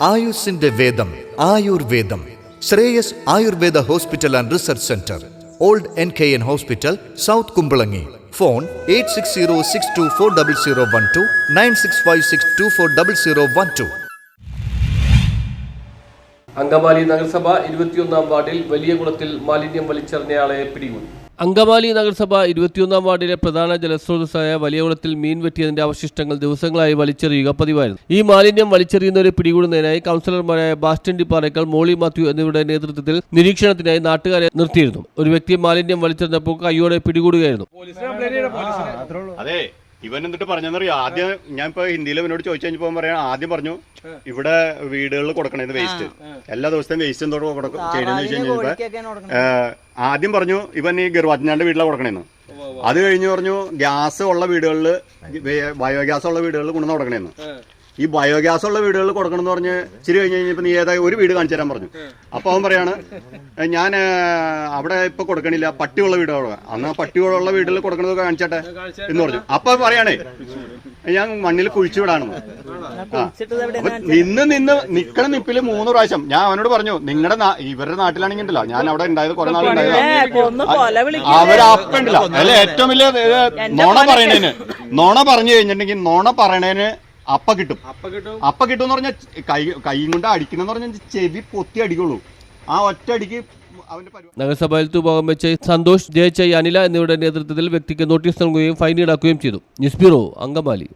ആയുസിന്റെ വേദം ആയുർവേദം. Shreyas Ayurveda hospital and research centre. Old N K N hospital south Kumbalangi. Phone eight six zero six two four double zero one two nine six five six two four double zero one two. Angamaly നഗരസഭ ഇരുപത്തിയൊന്നാം വാർഡിൽ വലിയ കുളത്തിൽ മാലിന്യം വലിച്ചെറിഞ്ഞയാളെ പിടികൂടി. അങ്കമാലി നഗരസഭ ഇരുപത്തിയൊന്നാം വാർഡിലെ പ്രധാന ജലസ്രോതസ്സായ വലിയകുളത്തിൽ മീൻ വെട്ടിയതിന്റെ അവശിഷ്ടങ്ങൾ ദിവസങ്ങളായി വലിച്ചെറിയുക പതിവായിരുന്നു. ഈ മാലിന്യം വലിച്ചെറിയുന്നവരെ പിടികൂടുന്നതിനായി കൗൺസിലർമാരായ ബാസ്റ്റൻ ഡി പാറേക്കൽ മോളി മാത്യു എന്നിവരുടെ നേതൃത്വത്തിൽ നിരീക്ഷണത്തിനായി നാട്ടുകാരെ നിർത്തിയിരുന്നു. ഒരു വ്യക്തി മാലിന്യം വലിച്ചെറിഞ്ഞപ്പോൾ കൈയോടെ പിടികൂടുകയായിരുന്നു. ഇവൻ എന്നിട്ട് പറഞ്ഞെന്നറിയോ? ആദ്യം ഞാൻ ഇപ്പൊ ഹിന്ദിയിൽ ഇവനോട് ചോദിച്ചു കഴിഞ്ഞപ്പോ പറയാ ആദ്യം പറഞ്ഞു ഇവിടെ വീടുകളിൽ കൊടുക്കണേന്ന് വേസ്റ്റ് എല്ലാ ദിവസത്തെയും വേസ്റ്റ് എന്തോ ചെയ്യണമെന്ന് വെച്ച് കഴിഞ്ഞപ്പോ ഏഹ്, ആദ്യം പറഞ്ഞു ഇവൻ ഈ ഗർവാജ്ഞാന്റെ വീട്ടിലാണ് കൊടുക്കണേന്ന്. അത് കഴിഞ്ഞു പറഞ്ഞു ഗ്യാസ് ഉള്ള വീടുകളിൽ ബയോഗ്യാസ് ഉള്ള വീടുകളിൽ കൊണ്ടുവന്ന് കൊടുക്കണേന്ന്. ഈ ബയോഗ്യാസ് ഉള്ള വീടുകളിൽ കൊടുക്കണം എന്ന് പറഞ്ഞ് ഇച്ചിരി കഴിഞ്ഞ് കഴിഞ്ഞപ്പോ നീ ഏതായാലും ഒരു വീട് കാണിച്ചു തരാൻ പറഞ്ഞു. അപ്പോൾ അവൻ പറയാണ് ഞാൻ അവിടെ ഇപ്പൊ കൊടുക്കണില്ല പട്ടിയുള്ള വീടുകൾ അന്ന് പട്ടിയുള്ള വീട്ടിൽ കൊടുക്കണത് കാണിച്ചട്ടെ? എന്ന് പറഞ്ഞു. അപ്പൊ പറയണേ ഞാൻ മണ്ണിൽ കുഴിച്ചു വിടാണെന്ന്. നിന്ന് നിന്ന് നിക്കണ നിപ്പിൽ മൂന്ന് പ്രാവശ്യം. ഞാൻ അവനോട് പറഞ്ഞു നിങ്ങളുടെ ഇവരുടെ നാട്ടിലാണെങ്കിൽ ഉണ്ടല്ലോ ഞാൻ അവിടെ ഉണ്ടായത് കുറെ വിളിക്കും. അവരപ്പുണ്ടല്ലോ. അല്ലെ ഏറ്റവും വലിയ നോണ പറയണേന്. നോണ പറഞ്ഞു കഴിഞ്ഞിട്ടുണ്ടെങ്കിൽ നോണ പറയണേന് അപ്പ കിട്ടും. അപ്പ കിട്ടും? എന്ന് പറഞ്ഞാൽ കൈ കൈയും കൊണ്ട് അടിക്കണമെന്ന് പറഞ്ഞാൽ ചെവി പൊത്തി അടിക്കുള്ളൂ. ആ ഒറ്റ അടിക്ക് നഗരസഭയിൽ തൂഭാഗം വെച്ച് സന്തോഷ് ജയച്ചൈ അനില എന്നിവരുടെ നേതൃത്വത്തിൽ വ്യക്തിക്ക് നോട്ടീസ് നൽകുകയും ഫൈൻ ഈടാക്കുകയും ചെയ്തു. News bureau Angamaly.